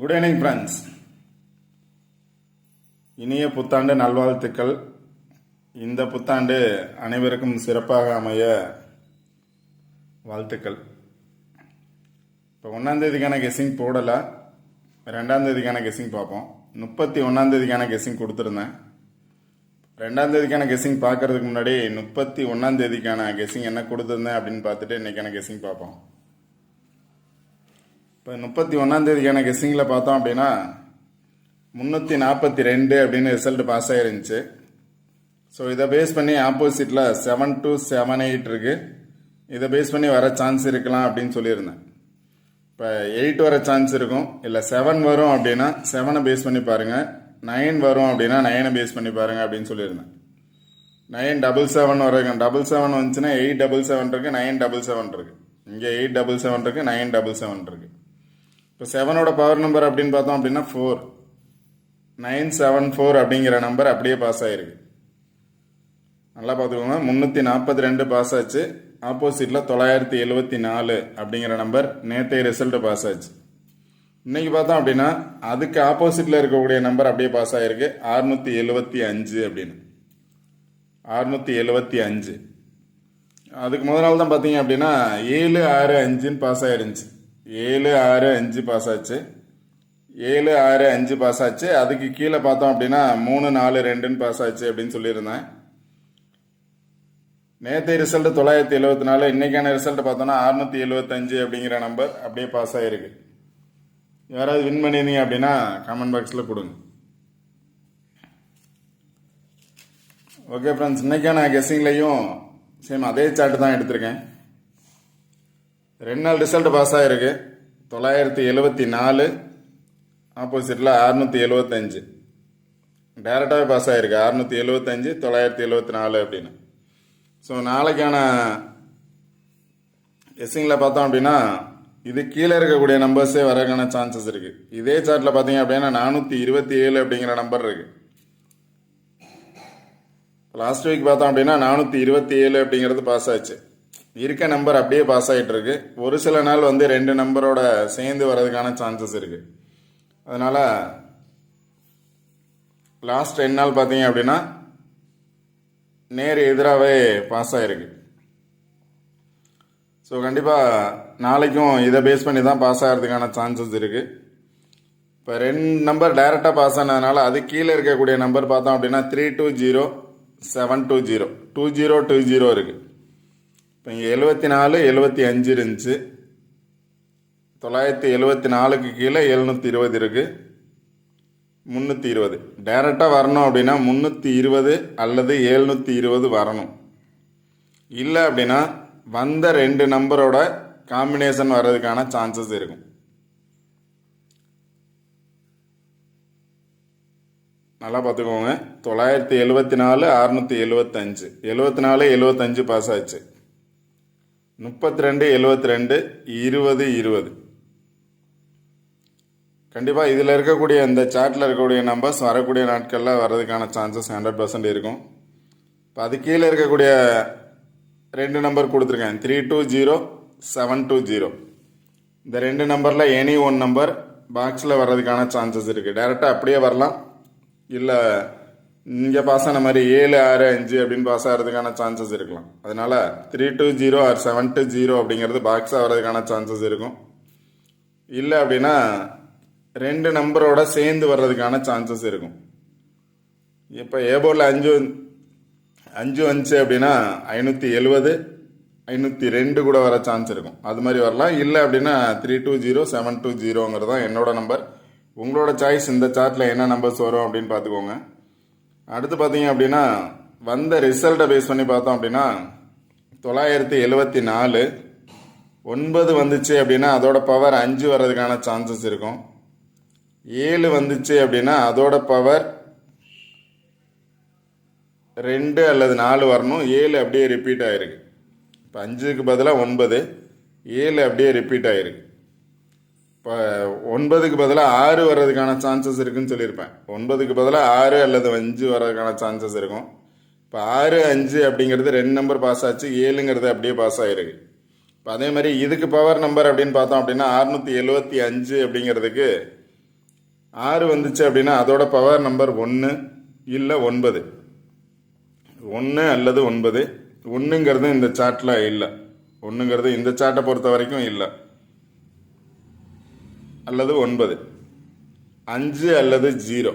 Good evening friends இனிய புத்தாண்டு நல்வாழ்த்துக்கள். இந்த புத்தாண்டு அனைவருக்கும் சிறப்பாக அமைய வாழ்த்துக்கள். இப்போ ஒன்றாந்தேதிக்கான கெஸ்ஸிங் போடலை. ரெண்டாந்தேதிக்கான கெஸ்ஸிங் பார்ப்போம். முப்பத்தி ஒன்றாந்தேதிக்கான கெஸ்ஸிங் கொடுத்துருந்தேன். ரெண்டாந்தேதிக்கான கெஸ்ஸிங் பார்க்கறதுக்கு முன்னாடி முப்பத்தி ஒன்றாந்தேதிக்கான கெஸ்ஸிங் என்ன கொடுத்துருந்தேன் அப்படின்னு பார்த்துட்டு இன்னைக்கான கெஸ்ஸிங் பார்ப்போம். இப்போ முப்பத்தி ஒன்றாந்தேதிக்கான கெஸ்ஸிங்கில் பார்த்தோம் அப்படின்னா முந்நூற்றி நாற்பத்தி ரெண்டு அப்படின்னு ரிசல்ட் பாஸ் ஆகிருந்துச்சு ஸோ இதை பேஸ் பண்ணி ஆப்போசிட்டில் செவன் டு செவன் எயிட் இருக்குது இதை பேஸ் பண்ணி வர சான்ஸ் இருக்கலாம் அப்படின்னு சொல்லியிருந்தேன். இப்போ எயிட் வர சான்ஸ் இருக்கும். இல்லை செவன் வரும் அப்படின்னா செவனை பேஸ் பண்ணி பாருங்கள் நைன் வரும் அப்படின்னா நைனை பேஸ் பண்ணி பாருங்கள் அப்படின்னு சொல்லியிருந்தேன். நைன் டபுள் செவன் வரைக்கும் டபுள் செவன் வந்துச்சுன்னா எயிட் டபுள் செவன் இருக்குது நைன் டபுள் செவன் இருக்குது இங்கே எயிட் டபுள் செவன் இருக்குது நைன் டபுள் செவன் இருக்குது இப்போ செவனோட பவர் நம்பர் அப்படின்னு பார்த்தோம் அப்படின்னா ஃபோர் நைன் செவன் ஃபோர் அப்படிங்கிற நம்பர் அப்படியே பாஸ் ஆயிருக்கு. நல்லா பார்த்துக்கோங்க. முந்நூற்றி நாற்பத்தி ரெண்டு பாஸ் ஆச்சு. ஆப்போசிட்டில் தொள்ளாயிரத்தி எழுபத்தி நாலு அப்படிங்கிற நம்பர் நேற்றைய ரிசல்ட்டு பாஸ் ஆச்சு. இன்னைக்கு பார்த்தோம் அப்படின்னா அதுக்கு ஆப்போசிட்டில் இருக்கக்கூடிய நம்பர் அப்படியே பாஸ் ஆயிருக்கு. அறுநூத்தி எழுபத்தி அஞ்சு அப்படின்னு. அறுநூத்தி எழுபத்தி அஞ்சு. அதுக்கு முதல் நாள் தான் பார்த்தீங்க அப்படின்னா ஏழு ஆறு அஞ்சுன்னு பாஸ் ஆயிருந்துச்சு. ஏழு ஆறு அஞ்சு பாஸ் ஆச்சு. ஏழு ஆறு அஞ்சு பாஸ் ஆச்சு. அதுக்கு கீழே பார்த்தோம் அப்படின்னா மூணு நாலு ரெண்டுன்னு பாஸ் ஆச்சு அப்படின்னு சொல்லியிருந்தேன். நேற்று ரிசல்ட் தொள்ளாயிரத்தி எழுபத்தி நாலு இன்னைக்கான ரிசல்ட் பார்த்தோம்னா அறுநூற்றி எழுபத்தஞ்சு அப்படிங்கிற நம்பர் அப்படியே பாஸ் ஆயிருக்கு. யாராவது வின் பண்ணியிருந்தீங்க அப்படின்னா கமெண்ட் பாக்ஸில் கொடுங்க. ஓகே ஃப்ரெண்ட்ஸ் இன்னைக்கான கெஸ்ஸிங்லையும் சேம் அதே சாட்டு தான் எடுத்திருக்கேன். ரெண்டு நாள் ரிசல்ட் பாஸ் ஆகிருக்கு தொள்ளாயிரத்தி எழுபத்தி நாலு ஆப்போசிட்டில் அறுநூற்றி எழுபத்தஞ்சு டேரெக்டாகவே பாஸ் ஆகிருக்கு அறுநூற்றி எழுபத்தஞ்சு தொள்ளாயிரத்தி எழுபத்தி நாலு அப்படின்னு. ஸோ நாளைக்கான எஸ்ஸிங்கில் பார்த்தோம் அப்படின்னா இது கீழே இருக்கக்கூடிய நம்பர்ஸே வரக்கான சான்சஸ் இருக்குது இதே சார்ட்டில் பார்த்தீங்க அப்படின்னா நானூற்றி இருபத்தி ஏழு அப்படிங்கிற நம்பர் இருக்குது லாஸ்ட் வீக் பார்த்தோம் அப்படின்னா நானூற்றி இருபத்தி ஏழு அப்படிங்கிறது பாஸ் ஆச்சு. இருக்க நம்பர் அப்படியே பாஸ் ஆகிட்டு இருக்கு ஒரு சில நாள் வந்து ரெண்டு நம்பரோட சேர்ந்து வர்றதுக்கான சான்சஸ் இருக்கு. அதனால லாஸ்ட் ரெண்டு நாள் பார்த்தீங்க அப்படின்னா நேர் எதிராகவே பாஸ் ஆகிருக்கு ஸோ கண்டிப்பாக நாளைக்கும் இதை பேஸ் பண்ணி தான் பாஸ் ஆகிறதுக்கான சான்சஸ் இருக்குது இப்போ ரெண்டு நம்பர் டைரெக்டாக பாஸ் ஆனதுனால அது கீழே இருக்கக்கூடிய நம்பர் பார்த்தோம் அப்படின்னா three two zero seven two zero two zero two zero இருக்குது இப்போ இங்கே எழுபத்தி நாலு எழுபத்தி அஞ்சு இருந்துச்சு. தொள்ளாயிரத்தி எழுபத்தி நாலுக்கு கீழே எழுநூற்றி இருபது இருக்குது முந்நூற்றி இருபது. டைரெக்டாக வரணும் அப்படின்னா முந்நூற்றி இருபது அல்லது எழுநூற்றி இருபது வரணும். இல்லை அப்படின்னா வந்த ரெண்டு நம்பரோட காம்பினேஷன் வர்றதுக்கான சான்சஸ் இருக்கும். நல்லா பார்த்துக்கோங்க. தொள்ளாயிரத்தி எழுபத்தி நாலு அறுநூற்றி எழுபத்தஞ்சு எழுபத்தி நாலு எழுபத்தஞ்சு பாஸ் ஆச்சு. முப்பத்தி ரெண்டு எழுபத்தி ரெண்டு இருபது இருபது கண்டிப்பாக இதில் இருக்கக்கூடிய இந்த சார்ட்டில் இருக்கக்கூடிய நம்பர்ஸ் வரக்கூடிய நாட்களில் வர்றதுக்கான சான்சஸ் ஹண்ட்ரட் பர்சன்ட் இருக்கும். இப்போ அது கீழே இருக்கக்கூடிய ரெண்டு நம்பர் கொடுத்துருக்கேன். Three two zero seven two zero இந்த ரெண்டு நம்பரில் எனி ஒன் நம்பர் பாக்ஸில் வர்றதுக்கான சான்சஸ் இருக்குது டைரெக்டாக அப்படியே வரலாம். இல்லை இங்கே பாஸ் ஆன மாதிரி ஏழு ஆறு அஞ்சு அப்படின்னு பாஸ் ஆகிறதுக்கான சான்சஸ் இருக்கலாம். அதனால three two zero or seven two zero அப்படிங்கிறது பாக்ஸாக ஆகிறதுக்கான சான்சஸ் இருக்கும். இல்லை அப்படின்னா ரெண்டு நம்பரோட சேர்ந்து வர்றதுக்கான சான்சஸ் இருக்கும். இப்போ ஏபோர்டில் அஞ்சு அஞ்சு வந்துச்சு அப்படின்னா ஐநூற்றி எழுபது ஐநூற்றி ரெண்டு கூட வர சான்ஸ் இருக்கும். அது மாதிரி வரலாம். இல்லை அப்படின்னா three two zero seven two ஜீரோங்கிறது தான் என்னோட நம்பர் உங்களோட சாய்ஸ் இந்த சார்ட்டில் என்ன நம்பர்ஸ் வரும் அப்படின்னு பார்த்துக்கோங்க. அடுத்து பார்த்தீங்க அப்படின்னா வந்த ரிசல்ட்டை பேஸ் பண்ணி பார்த்தோம் அப்படின்னா தொள்ளாயிரத்தி எழுபத்தி நாலு ஒன்பது வந்துச்சு அப்படின்னா அதோட பவர் அஞ்சு வர்றதுக்கான சான்சஸ் இருக்கும். ஏழு வந்துச்சு அப்படின்னா அதோட பவர் ரெண்டு அல்லது நாலு வரணும். ஏழு அப்படியே ரிப்பீட் ஆயிருக்கு. இப்போ அஞ்சுக்கு பதிலாக ஒன்பது ஏழு அப்படியே ரிப்பீட் ஆயிருக்கு. இப்போ ஒன்பதுக்கு பதிலாக ஆறு வர்றதுக்கான சான்சஸ் இருக்குன்னு சொல்லியிருப்பேன். ஒன்பதுக்கு பதிலாக ஆறு அல்லது அஞ்சு வர்றதுக்கான சான்சஸ் இருக்கும். இப்போ ஆறு அஞ்சு அப்படிங்கிறது ரெண்டு நம்பர் பாஸ் ஆச்சு ஏழுங்கிறது அப்படியே பாஸ் ஆகிருக்கு இப்போ அதே மாதிரி இதுக்கு பவர் நம்பர் அப்படின்னு பார்த்தோம் அப்படின்னா அறுநூத்தி எழுபத்தி அஞ்சு அப்படிங்கிறதுக்கு ஆறு வந்துச்சு அப்படின்னா அதோட பவர் நம்பர் ஒன்று இல்லை ஒன்பது. ஒன்று அல்லது ஒன்பது ஒன்றுங்கிறது இந்த சார்ட்டில் இல்லை. ஒன்றுங்கிறது இந்த சார்ட்டை பொறுத்த வரைக்கும் இல்லை. அல்லது ஒன்பது. அஞ்சு அல்லது ஜீரோ.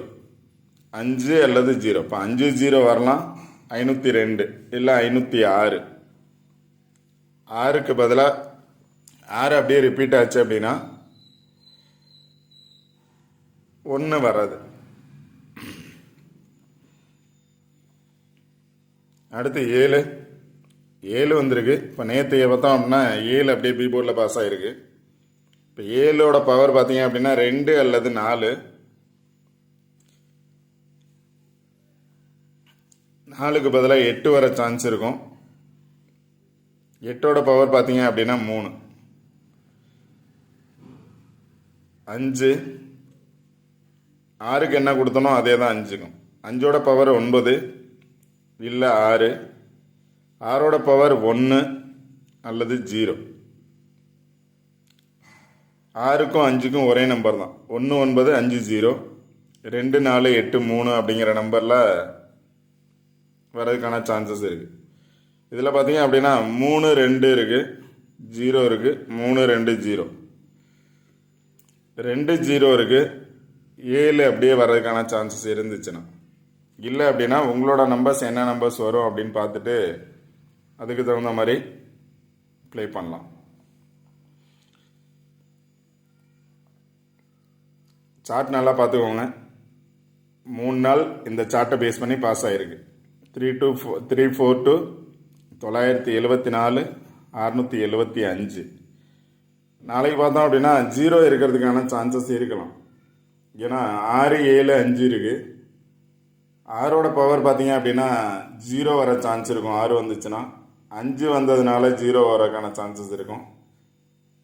அஞ்சு அல்லது ஜீரோ. இப்போ அஞ்சு ஜீரோ வரலாம். ஐநூற்றி ரெண்டு. இல்லை ஐநூற்றி ஆறு. ஆறுக்கு பதிலாக ஆறு அப்படியே ரிப்பீட் ஆச்சு அப்படின்னா ஒன்று வராது. அடுத்து ஏழு. ஏழு வந்திருக்கு. இப்போ நேற்று பார்த்தோம் அப்படின்னா ஏழு அப்படியே பீபோர்டில் பாஸ் ஆகிருக்கு இப்போ ஏழோட பவர் பார்த்தீங்க அப்படின்னா ரெண்டு அல்லது நாலு. நாலுக்கு பதிலாக எட்டு வர சான்ஸ் இருக்கும். எட்டோட பவர் பார்த்தீங்க அப்படின்னா மூணு. அஞ்சு. ஆறுக்கு என்ன கொடுத்தனோ அதே தான் அஞ்சுக்கும். அஞ்சோட பவர் ஒன்பது இல்லை ஆறு. ஆறோட பவர் ஒன்று அல்லது ஜீரோ ஆறுக்கும் அஞ்சுக்கும் ஒரே நம்பர் தான். ஒன்று ஒன்பது அஞ்சு ஜீரோ ரெண்டு நாலு எட்டு மூணு அப்படிங்கிற நம்பரில் வர்றதுக்கான சான்சஸ் இருக்குது இதில் பார்த்தீங்க அப்படின்னா மூணு ரெண்டு இருக்குது ஜீரோ இருக்குது மூணு ரெண்டு ஜீரோ ரெண்டு ஜீரோ இருக்குது ஏழு அப்படியே வர்றதுக்கான சான்சஸ் இருந்துச்சுன்னா. இல்லை அப்படின்னா உங்களோட நம்பர்ஸ் என்ன நம்பர்ஸ் வரும் அப்படின்னு பார்த்துட்டு அதுக்கு தகுந்த மாதிரி ப்ளே பண்ணலாம். சார்ட் நல்லா பார்த்துக்கோங்க. மூணு நாள் இந்த சார்ட்டை பேஸ் பண்ணி பாஸ் ஆகிருக்கு three two four three four two தொள்ளாயிரத்தி எழுபத்தி நாலு அறுநூற்றி எழுபத்தி அஞ்சு. நாளைக்கு பார்த்தோம் அப்படின்னா ஜீரோ இருக்கிறதுக்கான சான்சஸ் இருக்கலாம். ஏன்னா ஆறு ஏழு அஞ்சு இருக்குது ஆறோட பவர் பார்த்தீங்க அப்படின்னா ஜீரோ வர சான்ஸ் இருக்கும். ஆறு வந்துச்சுன்னா அஞ்சு வந்ததுனால ஜீரோ வரதுக்கான சான்சஸ் இருக்கும்.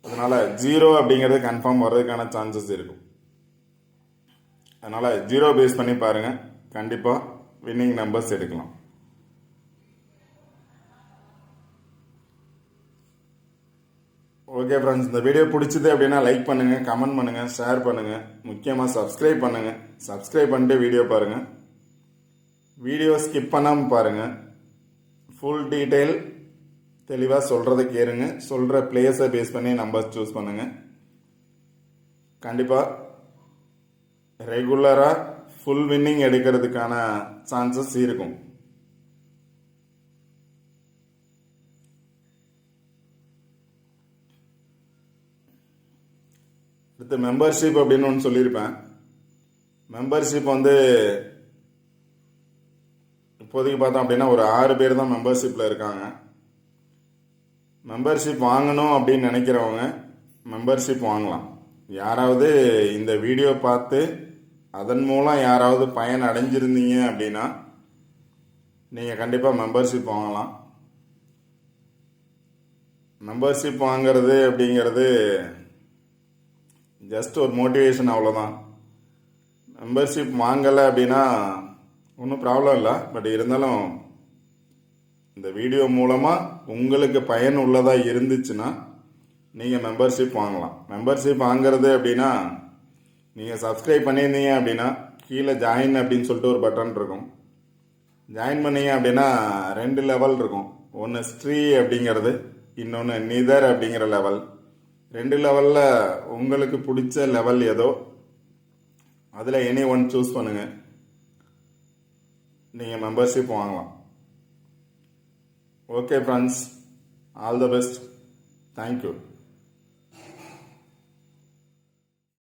அதனால் ஜீரோ அப்படிங்கிறது கன்ஃபார்ம் வர்றதுக்கான சான்சஸ் இருக்கும். அதனால் ஜீரோ பேஸ் பண்ணி பாருங்கள் கண்டிப்பாக வின்னிங் நம்பர்ஸ் எடுக்கலாம். ஓகே ஃப்ரெண்ட்ஸ் இந்த வீடியோ பிடிச்சது அப்படின்னா லைக் பண்ணுங்கள் கமெண்ட் பண்ணுங்கள் ஷேர் பண்ணுங்கள் முக்கியமாக சப்ஸ்கிரைப் பண்ணுங்கள் சப்ஸ்கிரைப் பண்ணிட்டு வீடியோ பாருங்கள் வீடியோ ஸ்கிப் பண்ணாமல் பாருங்கள் ஃபுல் டீட்டெயில் தெளிவாக சொல்கிறத கேளுங்க. சொல்கிற பிளேஸை பேஸ் பண்ணி நம்பர்ஸ் சூஸ் பண்ணுங்கள் கண்டிப்பாக ரெகுலராக ஃபுல் வின்னிங் எடுக்கிறதுக்கான சான்சஸ் இருக்கும். அடுத்து மெம்பர்ஷிப் அப்படின்னு ஒன்று சொல்லியிருப்பேன். மெம்பர்ஷிப் வந்து இப்போதைக்கு பார்த்தோம் அப்படின்னா ஒரு ஆறு பேர் தான் மெம்பர்ஷிப்பில் இருக்காங்க. மெம்பர்ஷிப் வாங்கணும் அப்படின்னு நினைக்கிறவங்க மெம்பர்ஷிப் வாங்கலாம். யாராவது இந்த வீடியோ பார்த்து அதன் மூலம் யாராவது பயன் அடைஞ்சிருந்தீங்க அப்படின்னா நீங்கள் கண்டிப்பாக மெம்பர்ஷிப் வாங்கலாம். மெம்பர்ஷிப் வாங்கிறது அப்படிங்கிறது ஜஸ்ட் ஒரு மோட்டிவேஷன் அவ்வளோதான் மெம்பர்ஷிப் வாங்கலை அப்படின்னா ஒன்றும் ப்ராப்ளம் இல்லை. பட் இருந்தாலும் இந்த வீடியோ மூலமாக உங்களுக்கு பயன் உள்ளதாக இருந்துச்சுன்னா நீங்கள் மெம்பர்ஷிப் வாங்கலாம். மெம்பர்ஷிப் வாங்குறது அப்படின்னா நீங்கள் சப்ஸ்கிரைப் பண்ணியிருந்தீங்க அப்படின்னா கீழே ஜாயின் அப்படின்னு சொல்லிட்டு ஒரு பட்டன் இருக்கும். ஜாயின் பண்ணீங்க அப்படின்னா ரெண்டு லெவல் இருக்கும். ஒன்று ஸ்ட்ரீ அப்படிங்கிறது இன்னொன்று நிதர் அப்படிங்கிற லெவல் ரெண்டு லெவலில் உங்களுக்கு பிடிச்ச லெவல் ஏதோ அதில் எனி ஒன் சூஸ் பண்ணுங்கள் நீங்கள் மெம்பர்ஷிப் வாங்கலாம். Okay friends all the best thank you